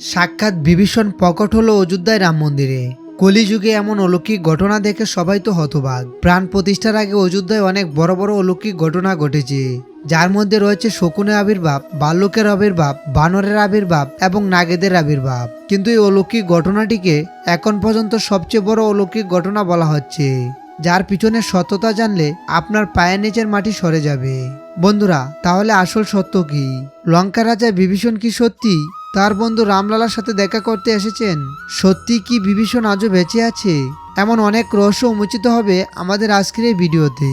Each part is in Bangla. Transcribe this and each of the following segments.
সাক্ষাৎ বিভীষণ প্রকট হলো অযোধ্যায় রাম মন্দিরে। কলিযুগে এমন অলৌকিক ঘটনা দেখে সবাই তো হতবাক। প্রাণ প্রতিষ্ঠার আগে অযোধ্যায় অনেক বড় বড় অলৌকিক ঘটনা ঘটেছে। যার মধ্যে রয়েছে শকুনের আবির্ভাব বাল্যকের আবির্ভাব, বানরের আবির্ভাব এবং নাগেদের আবির্ভাব। কিন্তু এই অলৌকিক ঘটনাটিকে এখন পর্যন্ত সবচেয়ে বড় অলৌকিক ঘটনা বলা হচ্ছে, যার পিছনে সত্যতা জানলে আপনার পায়ের নিচের মাটি সরে যাবে। বন্ধুরা, তাহলে আসল সত্য কি? লঙ্কা রাজা বিভীষণ কি সত্যি? তার বন্ধু রামলালার সাথে দেখা করতে এসেছেন। সত্যি কি বিভীষণ আজও বেঁচে আছে? এমন অনেক রহস্য উন্মোচিত হবে আমাদের আজকের এই ভিডিওতে।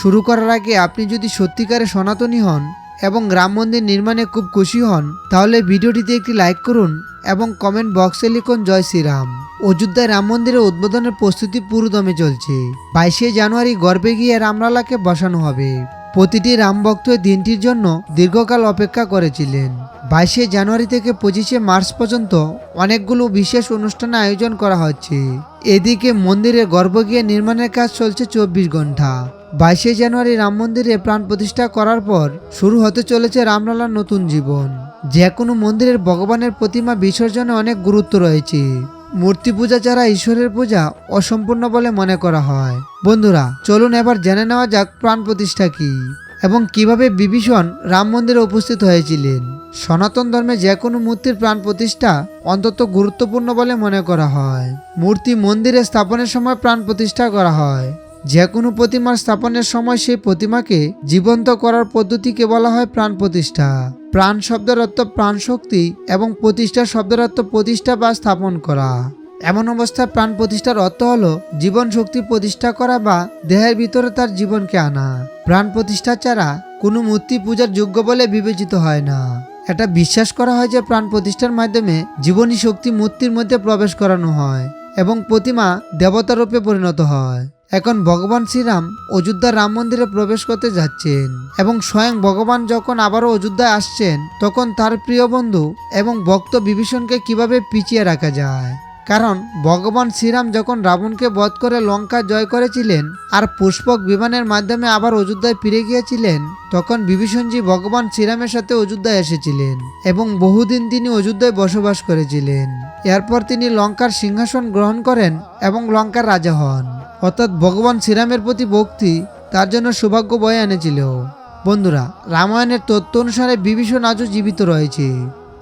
শুরু করার আগে আপনি যদি সত্যিকারে সনাতনী হন এবং রাম মন্দির নির্মাণে খুব খুশি হন, তাহলে ভিডিওটিতে একটি লাইক করুন এবং কমেন্ট বক্সে লিখুন, জয় শ্রীরাম। অযোধ্যায় রাম মন্দিরের উদ্বোধনের প্রস্তুতি পুরোদমে চলছে। বাইশে জানুয়ারি গর্বে গিয়ে রামলালাকে বসানো হবে। প্রতিটি রাম ভক্ত দিনটির জন্য দীর্ঘকাল অপেক্ষা করেছিলেন। বাইশে জানুয়ারি থেকে পঁচিশে মার্চ পর্যন্ত অনেকগুলো বিশেষ অনুষ্ঠান আয়োজন করা হচ্ছে। এদিকে মন্দিরে গর্ভগৃহ নির্মাণের কাজ চলছে চব্বিশ ঘণ্টা বাইশে জানুয়ারি রাম মন্দিরে প্রাণ প্রতিষ্ঠা করার পর শুরু হতে চলেছে রামলালার নতুন জীবন। যে কোনো মন্দিরের ভগবানের প্রতিমা বিসর্জনে অনেক গুরুত্ব রয়েছে। মূর্তি পূজা ছাড়া ঈশ্বরের পূজা অসম্পূর্ণ বলে মনে করা হয়। বন্ধুরা, চলুন এবার জেনে নেওয়া যাক প্রাণ প্রতিষ্ঠা কি। এবং কীভাবে বিভীষণ রাম মন্দিরে উপস্থিত হয়েছিলেন। সনাতন ধর্মে যে কোনো মূর্তির প্রাণ প্রতিষ্ঠা অন্তত গুরুত্বপূর্ণ বলে মনে করা হয়। মূর্তি মন্দিরে স্থাপনের সময় প্রাণ প্রতিষ্ঠা করা হয়। যে কোনো প্রতিমার স্থাপনের সময় সেই প্রতিমাকে জীবন্ত করার পদ্ধতিকে বলা হয় প্রাণ প্রতিষ্ঠা। প্রাণ শব্দের অর্থ প্রাণ শক্তি এবং প্রতিষ্ঠা শব্দের অর্থ প্রতিষ্ঠা বা স্থাপন করা। এমন অবস্থায় প্রাণ প্রতিষ্ঠার অর্থ হলো জীবন শক্তি প্রতিষ্ঠা করা বা দেহের ভিতরে তার জীবনকে আনা। প্রাণ প্রতিষ্ঠা ছাড়া কোনো মূর্তি পূজার যোগ্য বলে বিবেচিত হয় না। এটা বিশ্বাস করা হয় যে প্রাণ প্রতিষ্ঠার মাধ্যমে জীবনী শক্তি মূর্তির মধ্যে প্রবেশ করানো হয় এবং প্রতিমা দেবতা রূপে পরিণত হয়। এখন ভগবান শ্রীরাম অযোধ্যার রাম মন্দিরে প্রবেশ করতে যাচ্ছেন এবং স্বয়ং ভগবান যখন আবারও অযোধ্যায় আসছেন, তখন তার প্রিয় বন্ধু এবং ভক্ত বিভীষণকে কীভাবে পিছিয়ে রাখা যায়? কারণ ভগবান শ্রীরাম যখন রাবণকে বধ করে লঙ্কা জয় করেছিলেন আর পুষ্পক বিমানের মাধ্যমে আবার অযোধ্যায় ফিরে গিয়েছিলেন, তখন বিভীষণজি ভগবান শ্রীরামের সাথে অযোধ্যায় এসেছিলেন এবং বহুদিন তিনি অযোধ্যায় বসবাস করেছিলেন। এরপর তিনি লঙ্কার সিংহাসন গ্রহণ করেন এবং লঙ্কার রাজা হন। অর্থাৎ ভগবান শ্রীরামের প্রতি ভক্তি তার জন্য সৌভাগ্য বয়ে এনেছিল। বন্ধুরা, রামায়ণের তথ্য অনুসারে বিভীষণ আজও জীবিত রয়েছে।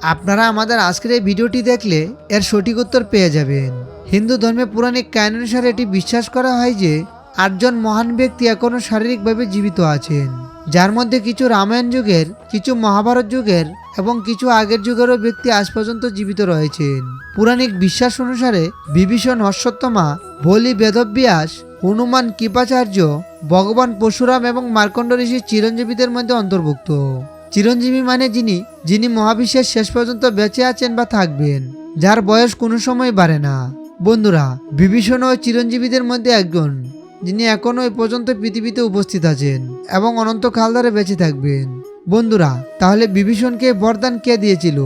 আপনারা আমাদের আজকের এই ভিডিওটি দেখলে এর সঠিক উত্তর পেয়ে যাবেন। হিন্দু ধর্মে পৌরাণিক কায়ন অনুসারে এটি বিশ্বাস করা হয় যে, আটজন মহান ব্যক্তি এখনও শারীরিকভাবে জীবিত আছেন। যার মধ্যে কিছু রামায়ণ যুগের, কিছু মহাভারত যুগের এবং কিছু আগের যুগেরও ব্যক্তি আজ পর্যন্ত জীবিত রয়েছেন। পুরাণিক বিশ্বাস অনুসারে বিভীষণ অশ্বত্থমা, বলি বেদব্যাস, হনুমান কৃপাচার্য, ভগবান পরশুরাম এবং মার্কণ্ড ঋষি চিরঞ্জীবীদের মধ্যে অন্তর্ভুক্ত। চিরঞ্জীবী মানে যিনি যিনি মহাবিশ্বের শেষ পর্যন্ত বেঁচে আছেন বা থাকবেন, যার বয়স কোনো সময় বাড়ে না। বন্ধুরা, বিভীষণ ও চিরঞ্জীবীদের মধ্যে একজন, যিনি এখনও এই পর্যন্ত পৃথিবীতে উপস্থিত আছেন এবং অনন্তকাল ধরে বেঁচে থাকবেন। বন্ধুরা, তাহলে বিভীষণকে বরদান কে দিয়েছিল?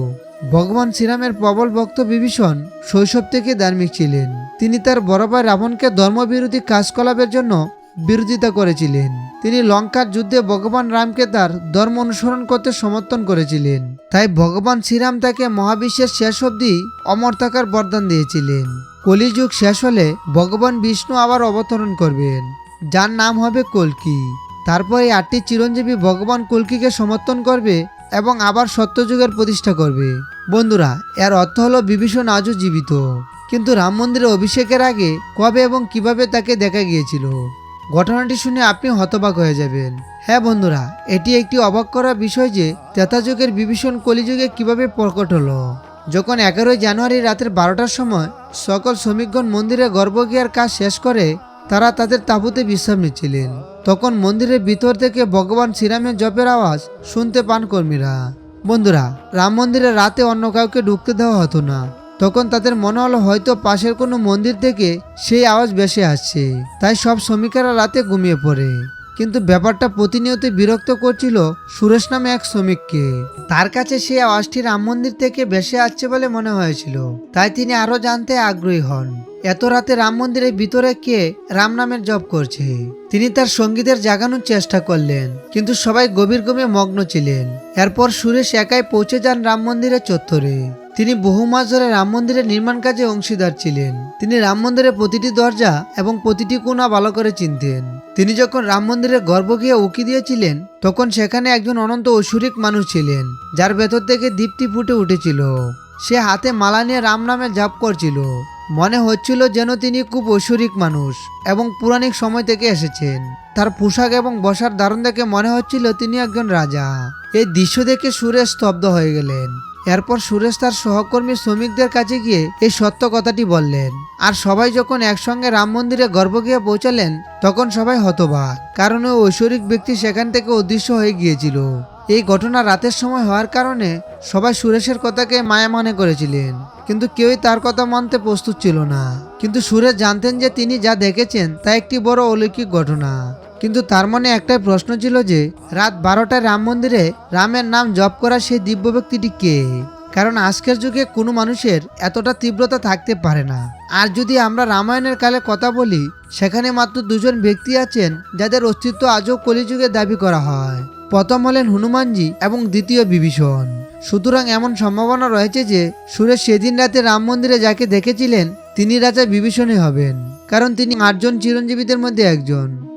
ভগবান শ্রীরামের প্রবল ভক্ত বিভীষণ শৈশব থেকে ধার্মিক ছিলেন। তিনি তার বড় ভাই রাবণকে ধর্মবিরোধী কাজকলাপের জন্য বিরোধিতা করেছিলেন। তিনি লঙ্কার যুদ্ধে ভগবান রামকে তার ধর্ম অনুসরণ করতে সমর্থন করেছিলেন। তাই ভগবান শ্রীরাম তাকে মহাবিশ্বের শেষ অবধি অমর থাকার বরদান দিয়েছিলেন। কলিযুগ শেষ হলে ভগবান বিষ্ণু আবার অবতরণ করবেন। যার নাম হবে কল্কি। তারপর এই আটটি চিরঞ্জীবী ভগবান কল্কিকে সমর্থন করবে এবং আবার সত্যযুগের প্রতিষ্ঠা করবে। বন্ধুরা, এর অর্থ হলো বিভীষণ আজও জীবিত। কিন্তু রাম মন্দিরে অভিষেকের আগে কবে এবং কীভাবে তাকে দেখা গিয়েছিল? ঘটনাটি শুনে আপনি হতবাক হয়ে যাবেন। হ্যাঁ বন্ধুরা, এটি একটি অবাক করা বিষয় যে তেতাযুগের বিভীষণ কলিযুগে কীভাবে প্রকট হলো। যখন এগারোই জানুয়ারি রাতের বারোটার সময় সকল শ্রমিকগণ মন্দিরে গর্ভগৃহের কাজ শেষ করে, তারা তাদের তাঁবুতে বিশ্রাম নিচ্ছিলেন। তখন মন্দিরের ভিতর থেকে ভগবান শ্রীরামের জপের আওয়াজ শুনতে পান কর্মীরা। বন্ধুরা, রাম মন্দিরে রাতে অন্য কাউকে ঢুকতে দেওয়া হতো না। তখন তাদের মনে হলো হয়তো পাশের কোনো মন্দির থেকে সেই আওয়াজ বেশি আসছে। তাই সব শ্রমিকেরা রাতে ঘুমিয়ে পড়ে। কিন্তু ব্যাপারটা প্রতিনিয়ত বিরক্ত করছিল সুরেশ নামে এক শ্রমিককে। তার কাছে সেই আওয়াজটি রাম মন্দির থেকে বেশি আসছে বলে মনে হয়েছিল। তাই তিনি আরও জানতে আগ্রহী হন। এত রাতে রাম মন্দিরের ভিতরে কে রাম নামের জপ করছে? তিনি তার সঙ্গীদের জাগানোর চেষ্টা করলেন, কিন্তু সবাই গভীর ঘুমে মগ্ন ছিলেন। এরপর সুরেশ একাই পৌঁছে যান রাম মন্দিরের চত্বরে। তিনি বহু মাস ধরে রাম মন্দিরের নির্মাণ কাজে অংশীদার ছিলেন। তিনি রাম মন্দিরের প্রতিটি দরজা এবং প্রতিটি কোণা ভালো করে চিনতেন। তিনি যখন রাম মন্দিরের গর্ভ গিয়ে উকি দিয়েছিলেন, তখন সেখানে একজন অনন্ত ঐশ্বরিক মানুষ ছিলেন, যার ভেতর থেকে দীপ্তি ফুটে উঠেছিল। সে হাতে মালা নিয়ে রাম নামে জাপ করছিল। মনে হচ্ছিল যেন তিনি খুব ঐশ্বরিক মানুষ এবং পুরাণিক সময় থেকে এসেছেন। তার পোশাক এবং বসার দারুণ দেখে মনে হচ্ছিল তিনি একজন রাজা। এই দৃশ্য দেখে সুরেশ স্তব্ধ হয়ে গেলেন। এরপর সুরেশ তার সহকর্মী শ্রমিকদের কাছে গিয়ে এই সত্য কথাটি বললেন। আর সবাই যখন একসঙ্গে রাম মন্দিরে গর্ভ গিয়ে পৌঁছালেন, তখন সবাই হতবাক, কারণ ওই ঐশ্বরিক ব্যক্তি সেখান থেকে অদৃশ্য হয়ে গিয়েছিল। এই ঘটনা রাতের সময় হওয়ার কারণে সবাই সুরেশের কথাকে মায়া মনে করেছিলেন, কিন্তু কেউই তার কথা মানতে প্রস্তুত ছিল না। কিন্তু সুরেশ জানতেন যে তিনি যা দেখেছেন তা একটি বড় অলৌকিক ঘটনা। কিন্তু তার মনে একটাই প্রশ্ন ছিল যে, রাত বারোটায় রাম মন্দিরে রামের নাম জপ করা সেই দিব্য ব্যক্তিটি কে? কারণ আজকের যুগে কোনো মানুষের এতটা তীব্রতা থাকতে পারে না। আর যদি আমরা রামায়ণের কালে কথা বলি, সেখানে মাত্র দুজন ব্যক্তি আছেন যাদের অস্তিত্ব আজও কলিযুগে দাবি করা হয়। প্রথম হলেন হনুমানজি এবং দ্বিতীয় বিভীষণ। সুতরাং এমন সম্ভাবনা রয়েছে যে, সুরেশ সেদিন রাতে রাম মন্দিরে যাকে দেখেছিলেন, তিনি রাজা বিভীষণই হবেন। কারণ তিনি আটজন চিরঞ্জীবীদের মধ্যে একজন।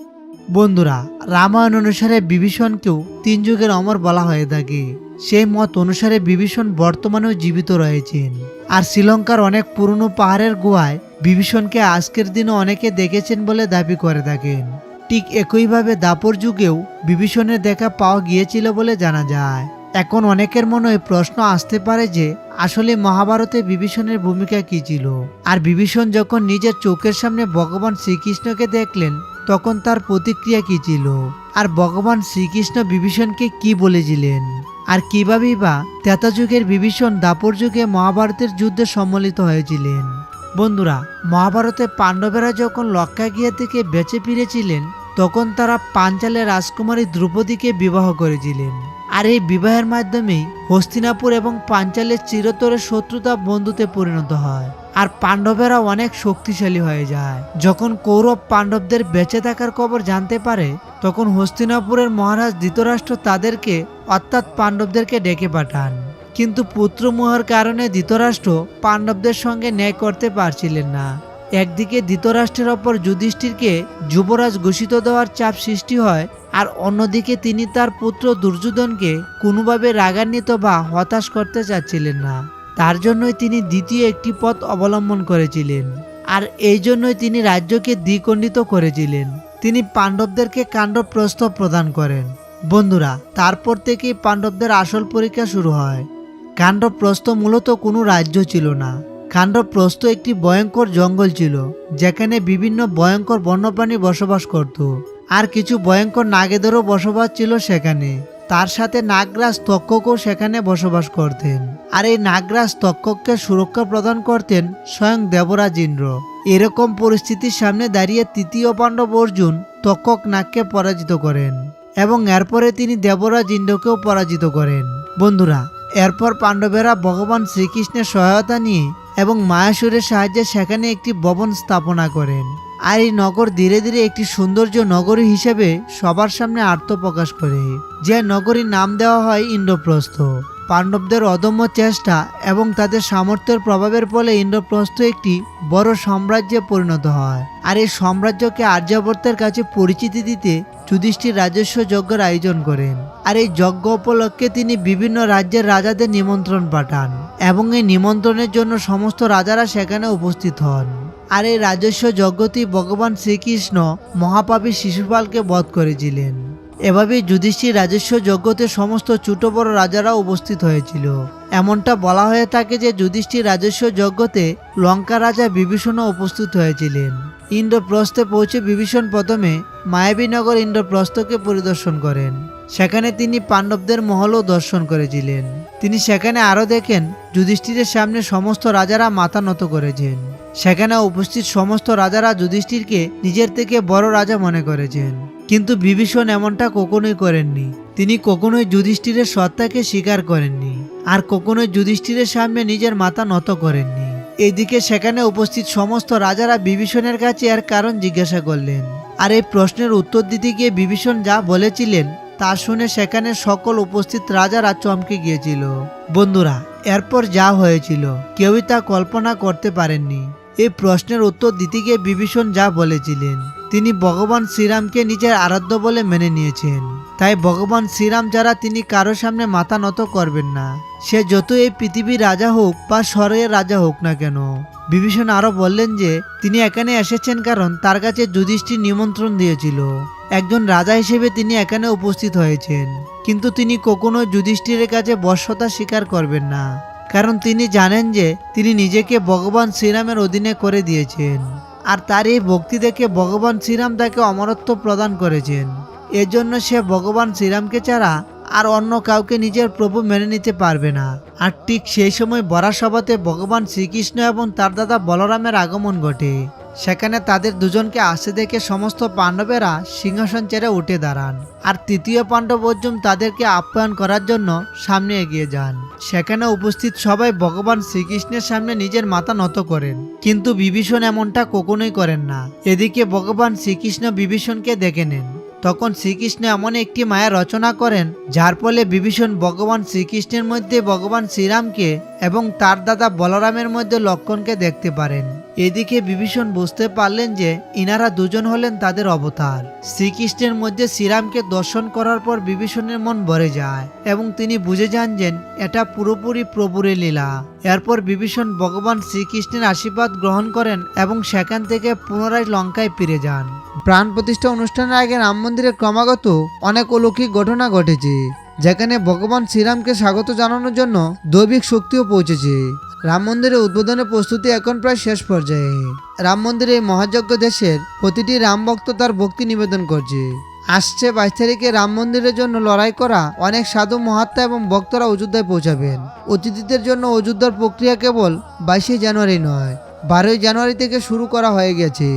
বন্ধুরা, রামায়ণ অনুসারে বিভীষণকেও তিন যুগের অমর বলা হয়ে থাকে। সেই মত অনুসারে বিভীষণ বর্তমানেও জীবিত রয়েছেন। আর শ্রীলঙ্কার অনেক পুরনো পাহাড়ের গুহায় বিভীষণকে আজকের দিনে অনেকে দেখেছেন বলে দাবি করে থাকেন। ঠিক একইভাবে দাপর যুগেও বিভীষণের দেখা পাওয়া গিয়েছিল বলে জানা যায়। এখন অনেকের মনে প্রশ্ন আসতে পারে যে, আসলে মহাভারতে বিভীষণের ভূমিকা কি ছিল? আর বিভীষণ যখন নিজের চোখের সামনে ভগবান শ্রীকৃষ্ণকে দেখলেন তখন তার প্রতিক্রিয়া কি ছিল? আর ভগবান শ্রীকৃষ্ণ বিভীষণকে কি বলেছিলেন? আর কিভাবেই বা তেতা যুগের বিভীষণ দাপর যুগে মহাভারতের যুদ্ধে সম্মিলিত হয়েছিলেন? বন্ধুরা, মহাভারতে পাণ্ডবেরা যখন লক্ষ্যা গিয়া থেকে বেঁচে ফিরেছিলেন, তখন তারা পাঞ্চালের রাজকুমারী দ্রৌপদীকে বিবাহ করেছিলেন। আর এই বিবাহের মাধ্যমেই হস্তিনাপুর এবং পাঞ্চালের চিরতরে শত্রুতা বন্ধুতে পরিণত হয়। আর পাণ্ডবেরা অনেক শক্তিশালী হয়ে যায়। যখন কৌরব পাণ্ডবদের বেঁচে থাকার খবর জানতে পারে, তখন হস্তিনাপুরের মহারাজ ধৃতরাষ্ট্র তাদেরকে, অর্থাৎ পাণ্ডবদেরকে ডেকে পাঠান। কিন্তু পুত্রমোহর কারণে ধৃতরাষ্ট্র পাণ্ডবদের সঙ্গে ন্যায় করতে পারছিলেন না। একদিকে ধৃতরাষ্ট্রের ওপর যুধিষ্ঠিরকে যুবরাজ ঘোষিত দেওয়ার চাপ সৃষ্টি হয়, আর অন্যদিকে তিনি তার পুত্র দুর্যোধনকে কোনোভাবে রাগান্বিত বা হতাশ করতে চাচ্ছিলেন না। তার জন্যই তিনি দ্বিতীয় একটি পথ অবলম্বন করেছিলেন, আর এই জন্যই তিনি রাজ্যকে দ্বিখণ্ডিত করেছিলেন। তিনি পাণ্ডবদেরকে কাণ্ড প্রস্তাব প্রদান করেন। বন্ধুরা, তারপর থেকেই পাণ্ডবদের আসল পরীক্ষা শুরু হয়। কাণ্ডপ্রস্থ মূলত কোনো রাজ্য ছিল না। কাণ্ডপ্রস্থ একটি ভয়ঙ্কর জঙ্গল ছিল, যেখানে বিভিন্ন ভয়ঙ্কর বন্যপ্রাণী বসবাস করত, আর কিছু ভয়ঙ্কর নাগেদেরও বসবাস ছিল সেখানে। তার সাথে নাগরাজ তক্ষকও সেখানে বসবাস করতেন। আর এই নাগরাজ তক্ষককে সুরক্ষা প্রদান করতেন স্বয়ং দেবরাজ ইন্দ্র এরকম পরিস্থিতির সামনে দাঁড়িয়ে তৃতীয় পাণ্ডব অর্জুন তক্ষক নাগকে পরাজিত করেন এবং এরপরে তিনি দেবরাজ ইন্দ্রকেও পরাজিত করেন। বন্ধুরা, এরপর পাণ্ডবেরা ভগবান শ্রীকৃষ্ণের সহায়তা নিয়ে এবং মায়াসুরের সাহায্যে সেখানে একটি ভবন স্থাপনা করেন। আর এই নগর ধীরে ধীরে একটি সৌন্দর্য নগরী হিসেবে সবার সামনে আত্মপ্রকাশ করে। যে নগরীর নাম দেওয়া হয় ইন্দ্রপ্রস্থ। পাণ্ডবদের অদম্য চেষ্টা এবং তাদের সামর্থ্যের প্রভাবের ফলে ইন্দ্রপ্রস্থ একটি বড় সাম্রাজ্যে পরিণত হয়। আর এই সাম্রাজ্যকে আর্যাবর্তের কাছে পরিচিতি দিতে যুধিষ্ঠির রাজস্ব যজ্ঞের আয়োজন করেন। আর এই যজ্ঞ উপলক্ষে তিনি বিভিন্ন রাজ্যের রাজাদের নিমন্ত্রণ পাঠান এবং এই নিমন্ত্রণের জন্য সমস্ত রাজারা সেখানে উপস্থিত হন। আর এই রাজস্ব যজ্ঞটি ভগবান শ্রীকৃষ্ণ মহাপাপী শিশুপালকে বধ করেছিলেন। এভাবেই যুধিষ্ঠির রাজস্ব যজ্ঞতে সমস্ত ছোট বড় রাজারা উপস্থিত হয়েছিল। এমনটা বলা হয়ে থাকে যে যুধিষ্ঠির রাজস্ব যজ্ঞতে লঙ্কা রাজা বিভীষণও উপস্থিত হয়েছিলেন। ইন্দ্রপ্রস্থে পৌঁছে বিভীষণ প্রথমে মায়াবীনগর ইন্দ্রপ্রস্থকে পরিদর্শন করেন। সেখানে তিনি পাণ্ডবদের মহলও দর্শন করেছিলেন। তিনি সেখানে আরও দেখেন, যুধিষ্ঠিরের সামনে সমস্ত রাজারা মাথা নত করেছেন। সেখানে উপস্থিত সমস্ত রাজারা যুধিষ্ঠিরকে নিজের থেকে বড় রাজা মনে করেছেন। কিন্তু বিভীষণ এমনটা কখনোই করেননি। তিনি কখনোই যুধিষ্ঠিরের সত্তাকে স্বীকার করেননি আর কখনোই যুধিষ্ঠিরের সামনে নিজের মাথা নত করেননি। এদিকে সেখানে উপস্থিত সমস্ত রাজারা বিভীষণের কাছে এর কারণ জিজ্ঞাসা করলেন। আর এই প্রশ্নের উত্তর দিতে গিয়ে বিভীষণ যা বলেছিলেন তা শুনে সেখানে সকল উপস্থিত রাজারা চমকে গিয়েছিল। বন্ধুরা, এরপর যা হয়েছিল, কেউই তা কল্পনা করতে পারেননি। এই প্রশ্নের উত্তর দিতে গিয়ে বিভীষণ যা বলেছিলেন, তিনি ভগবান শ্রীরামকে নিজের আরাধ্য বলে মেনে নিয়েছেন। তাই ভগবান শ্রীরাম যারা তিনি কারও সামনে মাথা নত করবেন না, সে যত এই পৃথিবীর রাজা হোক বা স্বর্গের রাজা হোক না কেন। বিভীষণ আরও বললেন যে, তিনি এখানে এসেছেন কারণ তার কাছে যুধিষ্ঠির নিমন্ত্রণ দিয়েছিল। একজন রাজা হিসেবে তিনি এখানে উপস্থিত হয়েছেন, কিন্তু তিনি কখনো যুধিষ্ঠিরের কাছে বর্ষতা স্বীকার করবেন না। কারণ তিনি জানেন যে তিনি নিজেকে ভগবান শ্রীরামের অধীনে করে দিয়েছেন। আর তার এই ভক্তি দেখে ভগবান শ্রীরাম তাকে অমরত্ব প্রদান করেছেন। এজন্য সে ভগবান শ্রীরামকে ছাড়া আর অন্য কাউকে নিজের প্রভু মেনে নিতে পারবে না। আর ঠিক সেই সময় বরাসভাতে ভগবান শ্রীকৃষ্ণ এবং তার দাদা বলরামের আগমন ঘটে। সেখানে তাদের দুজনকে আসে দেখে সমস্ত পাণ্ডবেরা সিংহাসন ছেড়ে উঠে দাঁড়ান। আর তৃতীয় পাণ্ডব অর্জুন তাদেরকে আপ্যায়ন করার জন্য সামনে এগিয়ে যান। সেখানে উপস্থিত সবাই ভগবান শ্রীকৃষ্ণের সামনে নিজের মাথা নত করেন। কিন্তু বিভীষণ এমনটা কখনোই করেন না। এদিকে ভগবান শ্রীকৃষ্ণ বিভীষণকে দেখে নেন। তখন শ্রীকৃষ্ণ এমন একটি মায়া রচনা করেন, যার ফলে বিভীষণ ভগবান শ্রীকৃষ্ণের মধ্যে ভগবান শ্রীরামকে এবং তার দাদা বলরামের মধ্যে লক্ষণকে দেখতে পারেন। এদিকে বিভীষণ বুঝতে পারলেন যে ইনারা দুজন হলেন তাদের অবতার। শ্রীকৃষ্ণের মধ্যে শ্রীরামকে দর্শন করার পর বিভীষণের মন ভরে যায় এবং তিনি বুঝে যান যে এটা পুরোপুরি প্রভুরের লীলা। এরপর বিভীষণ ভগবান শ্রীকৃষ্ণের আশীর্বাদ গ্রহণ করেন এবং সেখান থেকে পুনরায় লঙ্কায় ফিরে যান। প্রাণ প্রতিষ্ঠা অনুষ্ঠানের আগে রাম মন্দিরে ক্রমাগত অনেক অলৌকিক ঘটনা ঘটেছে, যেখানে ভগবান শ্রীরামকে স্বাগত জানানোর জন্য দৈবিক শক্তিও পৌঁছেছে। রাম মন্দিরের উদ্বোধনের প্রস্তুতি এখন প্রায় শেষ পর্যায়ে। রাম মন্দিরে মহাযজ্ঞ দেশের প্রতিটি রাম ভক্ত তার ভক্তি নিবেদন করছে। আসছে বাইশ তারিখে রাম মন্দিরের জন্য লড়াই করা অনেক সাধু মহাত্মা এবং ভক্তরা অযোধ্যায় পৌঁছাবেন। অতিথিদের জন্য অযোধ্যার প্রক্রিয়া কেবল বাইশে জানুয়ারি নয়, বারোই জানুয়ারি থেকে শুরু করা হয়ে গেছে।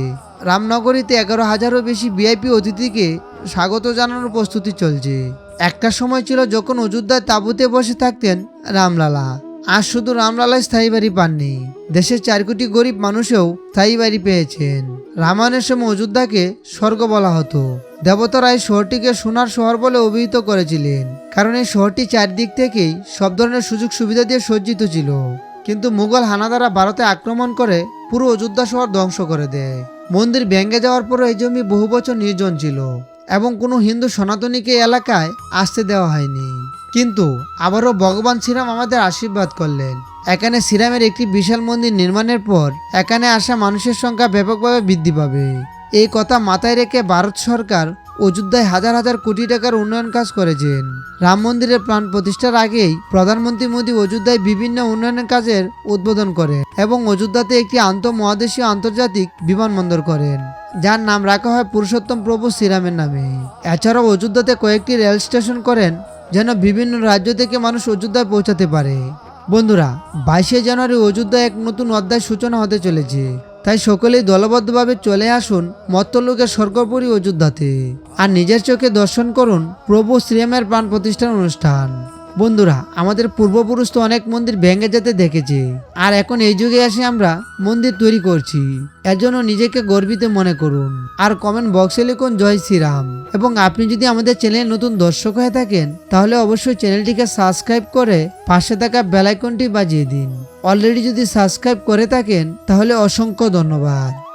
রামনগরীতে এগারো হাজারও বেশি ভিআইপি অতিথিকে স্বাগত জানানোর প্রস্তুতি চলছে। একটা সময় ছিল যখন অযোধ্যায় তাঁবুতে বসে থাকতেন রামলালা। আজ শুধু রামলালায় স্থায়ী বাড়ি পাননি, দেশের চার কোটি গরিব মানুষেও স্থায়ী বাড়ি পেয়েছেন। রামায়ণের সময় অযোধ্যাকে স্বর্গ বলা হতো। দেবতারা এই শহরটিকে সোনার শহর বলে অভিহিত করেছিলেন, কারণ এই শহরটি চারদিক থেকেই সব ধরনের সুযোগ সুবিধা দিয়ে সজ্জিত ছিল। কিন্তু মুঘল হানাদারা ভারতে আক্রমণ করে পুরো অযোধ্যা শহর ধ্বংস করে দেয়। মন্দির ভেঙে যাওয়ার পরও এই জমি বহু বছর নির্জন ছিল এবং কোনো হিন্দু সনাতনীকে এলাকায় আসতে দেওয়া হয়নি। কিন্তু আবারও ভগবান শ্রীরাম আমাদের আশীর্বাদ করলেন। এখানে শ্রীরামের একটি বিশাল মন্দির নির্মাণের পর এখানে আসা মানুষের সংখ্যা ব্যাপকভাবে বৃদ্ধি পাবে। এই কথা মাথায় রেখে ভারত সরকার অযোধ্যায় হাজার হাজার কোটি টাকার উন্নয়ন কাজ করেছেন। রাম মন্দিরের প্রাণ প্রতিষ্ঠার আগেই প্রধানমন্ত্রী মোদী অযোধ্যায় বিভিন্ন উন্নয়নের কাজের উদ্বোধন করেন এবং অযোধ্যাতে একটি আন্তঃমহাদেশীয় আন্তর্জাতিক বিমানবন্দর করেন, যার নাম রাখা হয় পুরুষোত্তম প্রভু শ্রীরামের নামে। এছাড়াও অযোধ্যাতে কয়েকটি রেল স্টেশন করেন যেন বিভিন্ন রাজ্য থেকে মানুষ অযোধ্যায় পৌঁছাতে পারে। বন্ধুরা, বাইশে জানুয়ারি অযোধ্যায় এক নতুন অধ্যায় সূচনা হতে চলেছে। তাই সকলেই দলবদ্ধভাবে চলে আসুন মত্তলোকের স্বর্গপুরী অযোধ্যাতে। আর নিজের চোখে দর্শন করুন প্রভু শ্রীরামের প্রাণ প্রতিষ্ঠান অনুষ্ঠান। বন্ধুরা, আমাদের পূর্বপুরুষ তো অনেক মন্দির ভেঙে যেতে দেখেছে। আর এখন এই যুগে এসে আমরা মন্দির তৈরি করছি। এর জন্য নিজেকে গর্বিত মনে করুন। আর কমেন্ট বক্সে লিখুন, জয় শ্রীরাম। এবং আপনি যদি আমাদের চ্যানেলে নতুন দর্শক হয়ে থাকেন, তাহলে অবশ্যই চ্যানেলটিকে সাবস্ক্রাইব করে পাশে থাকা বেলাইকনটি বাজিয়ে দিন। অলরেডি যদি সাবস্ক্রাইব করে থাকেন, তাহলে অসংখ্য ধন্যবাদ।